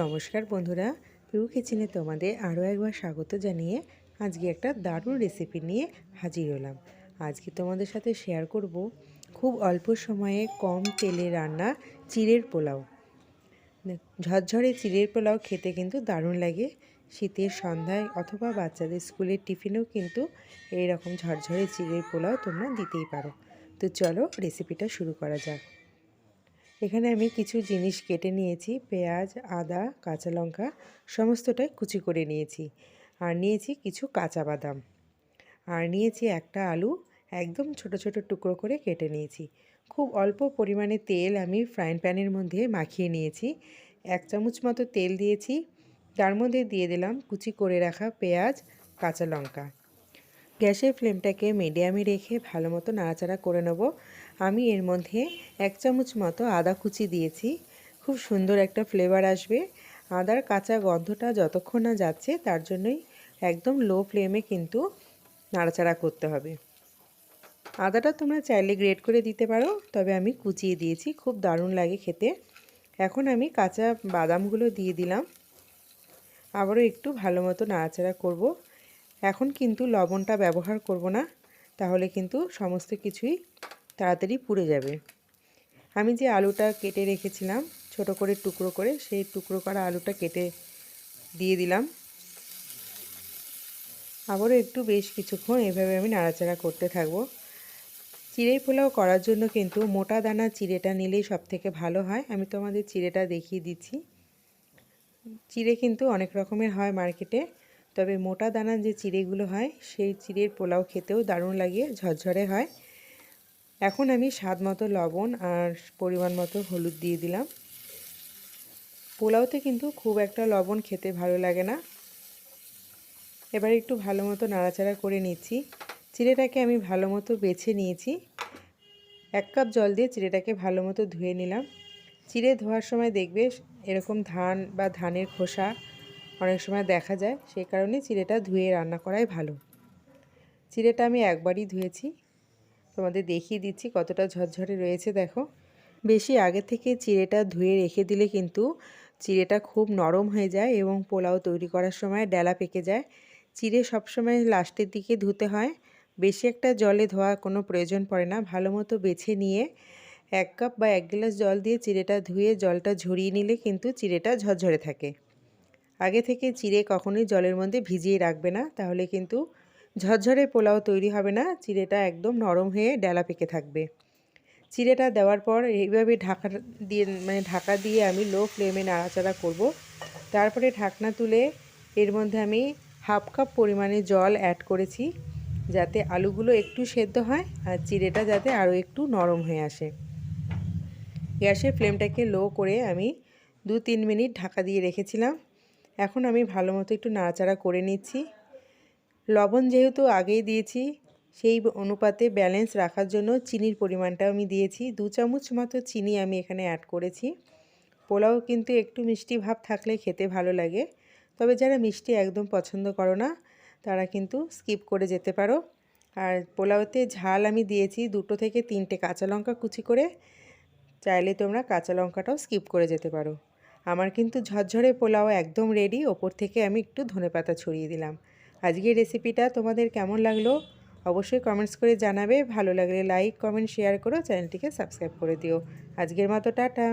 নমস্কার বন্ধুরা পিউ কিচেনে তোমাদের আরও একবার স্বাগত জানিয়ে আজকে একটা দারুণ রেসিপি নিয়ে হাজির হলাম। আজকে তোমাদের সাথে শেয়ার করব খুব অল্প সময়ে কম তেলে রান্না চিড়ের পোলাও। ঝরঝরে চিড়ের পোলাও খেতে কিন্তু দারুণ লাগে। শীতের সন্ধ্যায় অথবা বাচ্চাদের স্কুলের টিফিনেও কিন্তু এই রকম ঝরঝরে চিড়ের পোলাও তোমরা দিতেই পারো। তো চলো রেসিপিটা শুরু করা যাক। এখানে আমি কিছু জিনিস কেটে নিয়েছি, পেঁয়াজ, আদা, কাঁচা লঙ্কা, সমস্তটাই কুচি করে নিয়েছি। আর নিয়েছি কিছু কাঁচা বাদাম। আর নিয়েছি একটা আলু, একদম ছোট ছোট টুকরো করে কেটে নিয়েছি। খুব অল্প পরিমাণে তেল আমি ফ্রাইং প্যানের মধ্যে মাখিয়ে নিয়েছি। এক চামচ মতো তেল দিয়েছি। তার মধ্যে দিয়ে দিলাম কুচি করে রাখা পেঁয়াজ, কাঁচা লঙ্কা। গ্যাসের ফ্লেমটাকে মিডিয়ামে রেখে ভালো মতো নাড়াচাড়া করে নেব। আমি এর মধ্যে এক চামচ মতো আদা কুচি দিয়েছি। খুব সুন্দর একটা ফ্লেভার আসবে। আদার কাঁচা গন্ধটা যতক্ষণ না যাচ্ছে, তার জন্যই একদম লো ফ্লেমে কিন্তু নাড়াচাড়া করতে হবে। আদাটা তোমরা চাইলে গ্রেট করে দিতে পারো, তবে আমি কুচিয়ে দিয়েছি, খুব দারুণ লাগে খেতে। এখন আমি কাঁচা বাদামগুলো দিয়ে দিলাম। আবারও একটু ভালো মতো নাড়াচাড়া করব। এখন কিন্তু লবণটা ব্যবহার করব না, তাহলে কিন্তু সমস্ত কিছুই তাড়াতাড়ি পুড়ে যাবে। আমি যে আলুটা কেটে রেখেছিলাম, ছোট করে টুকরো করে, সেই টুকরো করা আলুটা কেটে দিয়ে দিলাম। আবারও একটু বেশ কিছুক্ষণ এভাবে আমি নাড়াচাড়া করতে থাকব। চিড়ে পোলাও করার জন্য কিন্তু মোটা দানা চিড়েটা নিলেই সব থেকে ভালো হয়। আমি তোমাদের চিড়েটা দেখিয়ে দিচ্ছি। চিড়ে কিন্তু অনেক রকমের হয় মার্কেটে। তবে মোটা দানা যে চিড়েগুলো হয়, সেই চিড়ের পোলাও খেতেও দারুণ লাগে, ঝরঝরে হয়। এখন আমি স্বাদ মতো লবণ আর পরিমাণ মতো হলুদ দিয়ে দিলাম। পোলাওতে কিন্তু খুব একটা লবণ খেতে ভালো লাগে না। এবার একটু ভালো মতো নাড়াচাড়া করে নিচ্ছি। চিড়েটাকে আমি ভালো মতো বেছে নিয়েছি। এক কাপ জল দিয়ে চিড়েটাকে ভালো মতো ধুয়ে নিলাম। চিড়ে ধোয়ার সময় দেখবে এরকম ধান বা ধানের খোসা অনেক সময় দেখা যায় সেই কারণে চিড়েটা ধুয়ে রান্না করাই ভালো। চিড়েটা আমি একবারই ধুয়েছি। তোমাদের দেখিয়ে দিচ্ছি কতটা ঝরঝরে রয়েছে, দেখো। বেশি আগে থেকে চিড়েটা ধুয়ে রেখে দিলে কিন্তু চিড়েটা খুব নরম হয়ে যায় এবং পোলাও তৈরি করার সময় ডেলা পেকে যায়। চিড়ে সবসময় লাস্টের দিকে ধুতে হয়। বেশি একটা জলে ধোয়া কোনো প্রয়োজন পড়ে না। ভালো মতো বেছে নিয়ে এক কাপ বা এক গ্লাস জল দিয়ে চিড়েটা ধুয়ে জলটা ঝরিয়ে নিলে কিন্তু চিড়েটা ঝরঝরে থাকে। আগে থেকে চিড়ে কখনোই জলের মধ্যে ভিজিয়ে রাখবে না, তাহলে কিন্তু ঝরঝরে পোলাও তৈরি হবে না, চিড়েটা একদম নরম হয়ে ডেলা পেকে থাকবে। চিড়েটা দেওয়ার পর এইভাবে ঢাকা দিয়ে মানে ঢাকা দিয়ে আমি লো ফ্লেমে নাড়াচাড়া করব। তারপরে ঢাকনা তুলে এর মধ্যে আমি হাফ কাপ পরিমাণে জল অ্যাড করেছি, যাতে আলুগুলো একটু সেদ্ধ হয় আর চিড়েটা যাতে আরও একটু নরম হয়ে আসে। গ্যাসের ফ্লেমটাকে লো করে আমি দু তিন মিনিট ঢাকা দিয়ে রেখেছিলাম। এখন আমি ভালো মতো একটু নাড়াচাড়া করে নিচ্ছি। লবণ যেহেতু আগেই দিয়েছি, সেই অনুপাতে ব্যালেন্স রাখার জন্য চিনির পরিমাণটাও আমি দিয়েছি। দু চামচ মতো চিনি আমি এখানে অ্যাড করেছি। পোলাও কিন্তু একটু মিষ্টি ভাব থাকলে খেতে ভালো লাগে। তবে যারা মিষ্টি একদম পছন্দ করো না, তারা কিন্তু স্কিপ করে যেতে পারো। আর পোলাওতে ঝাল আমি দিয়েছি দুটো থেকে তিনটে কাঁচা লঙ্কা কুচি করে। চাইলে তোমরা কাঁচা লঙ্কাটাও স্কিপ করে যেতে পারো। আমার কিন্তু ঝরঝরে পোলাও একদম রেডি ওপর থেকে আমি একটু ধনে পাতা ছড়িয়ে দিলাম। আজকে রেসিপিটা তোমাদের কেমন লাগল? অবশ্যই কমেন্টস করে জানাবে। ভালো লাগলে লাইক কমেন্ট শেয়ার করো। চ্যানেলটিকে সাবস্ক্রাইব করে দিও। আজকের মতো, টাটা।